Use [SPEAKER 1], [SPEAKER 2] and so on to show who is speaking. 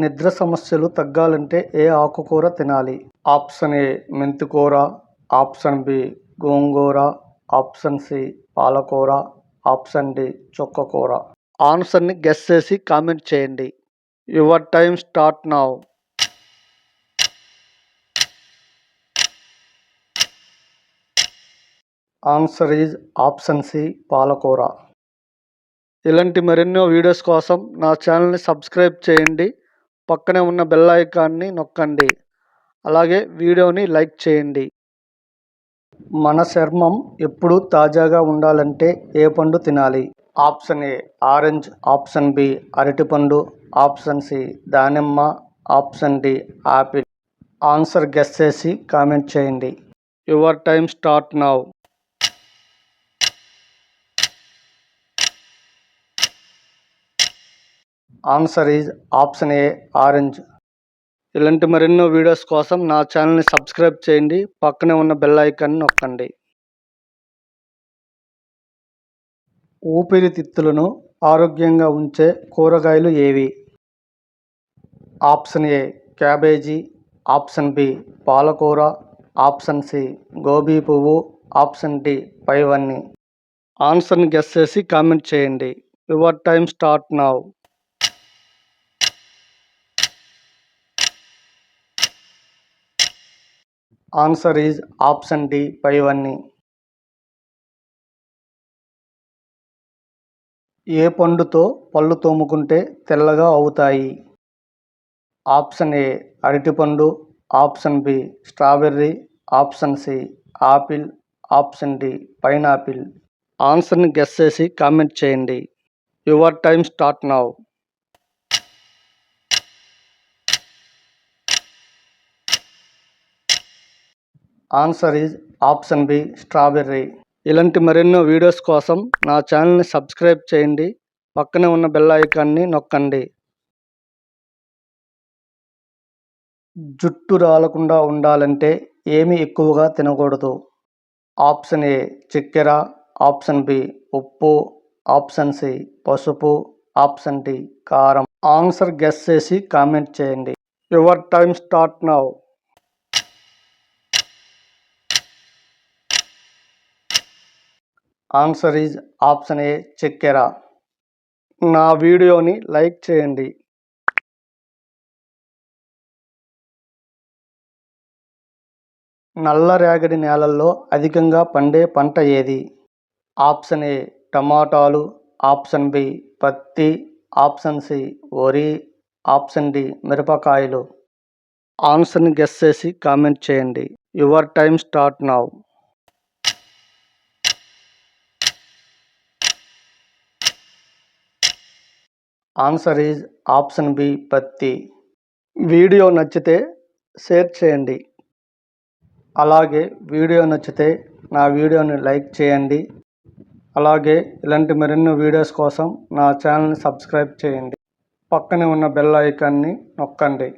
[SPEAKER 1] నిద్ర సమస్యలు తగ్గాలంటే ఏ ఆకుకూర తినాలి? ఆప్షన్ ఏ మెంతికూర ఆప్షన్ బి గోంగూర ఆప్షన్ సి పాలకూర ఆప్షన్ డి చుక్కకూర. ఆన్సర్ని గెస్ చేసి కామెంట్ చేయండి. Your time start now. Answer is option C పాలకూర. ఇలాంటి మరెన్నో వీడియోస్ కోసం నా ఛానల్ని సబ్స్క్రైబ్ చేయండి. పక్కనే ఉన్న బెల్ ఐకాన్ని నొక్కండి. అలాగే వీడియోని లైక్ చేయండి. మన చర్మం ఎప్పుడూ తాజాగా ఉండాలంటే ఏ పండు తినాలి? Option A orange option B అరటిపండు ఆప్షన్ సి దానిమ్మ. Option D apple. Answer guess చేసి కామెంట్ చేయండి. Your time start now answer is option A orange. ఇలాంటి మరెన్నో వీడియోస్ కోసం నా ఛానల్ని సబ్స్క్రైబ్ చేయండి. పక్కనే ఉన్న బెల్ ఐకాన్ని నొక్కండి. ఊపిరితిత్తులను ఆరోగ్యంగా ఉంచే కూరగాయలు ఏవి? Option A cabbage. Option B పాలకూర. ఆప్షన్ సి గోబీ పువ్వు. ఆప్షన్ డి పైవన్నీ. ఆన్సర్ని గెస్ చేసి కామెంట్ చేయండి. Your time start now. Answer is option D పైవన్నీ ఏ పండుతో పళ్ళు తోముకుంటే తెల్లగా అవుతాయి? ఆప్షన్ ఏ అరటిపండు option B strawberry option C apple option D pineapple ఆన్సర్ని గెస్ చేసి కామెంట్ చేయండి. Your time start now answer is option B strawberry. ఇలాంటి మరెన్నో వీడియోస్ కోసం నా ఛానల్ని సబ్స్క్రైబ్ చేయండి. పక్కనే ఉన్న బెల్ ఐకాన్ని నొక్కండి. జుట్టు రాలకుండా ఉండాలంటే ఏమి ఎక్కువగా తినకూడదు. ఆప్షన్ ఏ చక్కెర ఆప్షన్ బి ఉప్పు ఆప్షన్ సి పసుపు ఆప్షన్ డి కారం. ఆన్సర్ గెస్ చేసి కామెంట్ చేయండి. Your time start now. Answer is option A చక్కెర నా వీడియోని లైక్ చేయండి. నల్ల రేగడి నేలల్లో అధికంగా పండే పంట ఏది? ఆప్షన్ ఏ టమాటాలు. ఆప్షన్ బి పత్తి. ఆప్షన్ సి వరి. ఆప్షన్ డి మిరపకాయలు. ఆన్సర్ని గెస్ చేసి కామెంట్ చేయండి. Your time start now. Answer is option B పత్తి. వీడియో నచ్చితే షేర్ చేయండి. అలాగే వీడియో నచ్చితే నా వీడియోని లైక్ చేయండి. అలాగే ఇలాంటి మరెన్నో వీడియోస్ కోసం నా ఛానల్ని సబ్స్క్రైబ్ చేయండి. పక్కనే ఉన్న బెల్ ఐకాన్ని నొక్కండి.